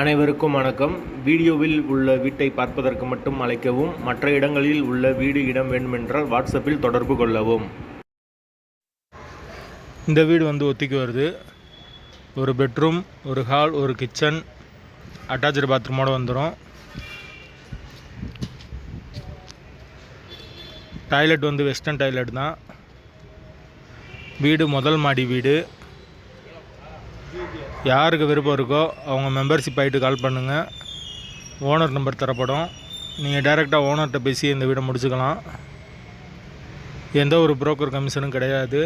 அனைவருக்கும் வணக்கம். வீடியோவில் உள்ள வீட்டை பார்ப்பதற்கு மட்டும் அழைக்கவும் மற்ற இடங்களில் உள்ள வீடு இடம் வேண்டுமென்றால் வாட்ஸ்அப்பில் தொடர்பு கொள்ளவும். இந்த வீடு வந்து ஒத்திக்கு வருது. ஒரு பெட்ரூம் ஒரு ஹால் ஒரு கிச்சன். அட்டாச்சு பாத்ரூமோடு வந்துடும் டாய்லெட் வந்து வெஸ்டர்ன் டாய்லெட் தான். வீடு முதல் மாடி வீடு. யாருக்கு விருப்பம் இருக்கோ அவங்க மெம்பர்ஷிப் ஆகிட்டு கால் பண்ணுங்கள் ஓனர் நம்பர் தரப்படும். நீங்கள் டைரெக்டாக ஓனர்கிட்ட பேசி இந்த வீடை முடிச்சுக்கலாம். எந்த ஒரு புரோக்கர் கமிஷனும் கிடையாது.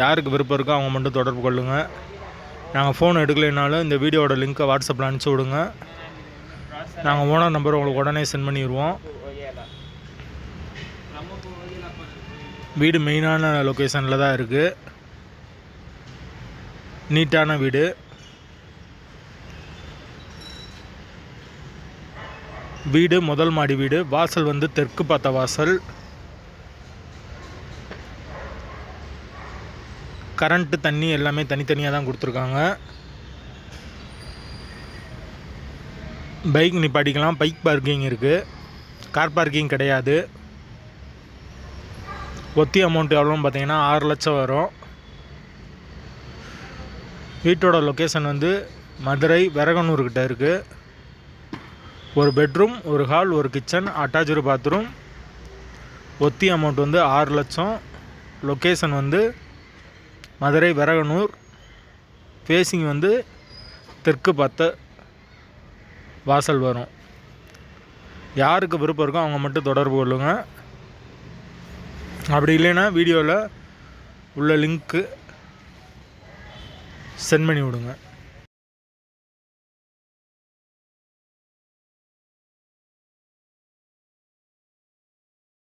யாருக்கு விருப்பம் இருக்கோ அவங்க மட்டும் தொடர்பு கொள்ளுங்கள் நாங்கள் ஃபோன் எடுக்கலைனாலும் இந்த வீடியோட லிங்க்கை வாட்ஸ்அப்பில் அனுப்பிச்சி விடுங்க. நாங்கள் ஓனர் நம்பர் உங்களுக்கு உடனே சென்ட் பண்ணிடுவோம் வீடு மெயினான லொக்கேஷனில் தான் இருக்குது நீட்டான வீடு. வீடு முதல் மாடி வீடு. வாசல் வந்து தெற்கு பார்த்த வாசல். கரண்ட்டு தண்ணி எல்லாமே தனித்தனியாக தான் கொடுத்துருக்காங்க. பைக் நிப்பாட்டிக்கலாம். பைக் பார்க்கிங் இருக்குது கார் பார்க்கிங் கிடையாது. ஒத்தி அமௌண்ட் எவ்வளோன்னு பார்த்தீங்கன்னா ஆறு லட்சம் வரும். வீட்டோட லொக்கேஷன் வந்து மதுரை விறகனூர்கிட்ட இருக்குது ஒரு பெட்ரூம் ஒரு ஹால் ஒரு கிச்சன் அட்டாச்சு பாத்ரூம் ஒத்தி அமௌண்ட் வந்து ஆறு லட்சம். லொக்கேஷன் வந்து மதுரை விறகனூர் ஃபேஸிங் வந்து தெற்கு பத்த வாசல் வரும். யாருக்கு விருப்பம் இருக்கோ அவங்க மட்டும் தொடர்பு கொள்ளுங்கள் அப்படி இல்லைன்னா வீடியோவில் உள்ள லிங்க்கு சென்ட் பண்ணி விடுங்க.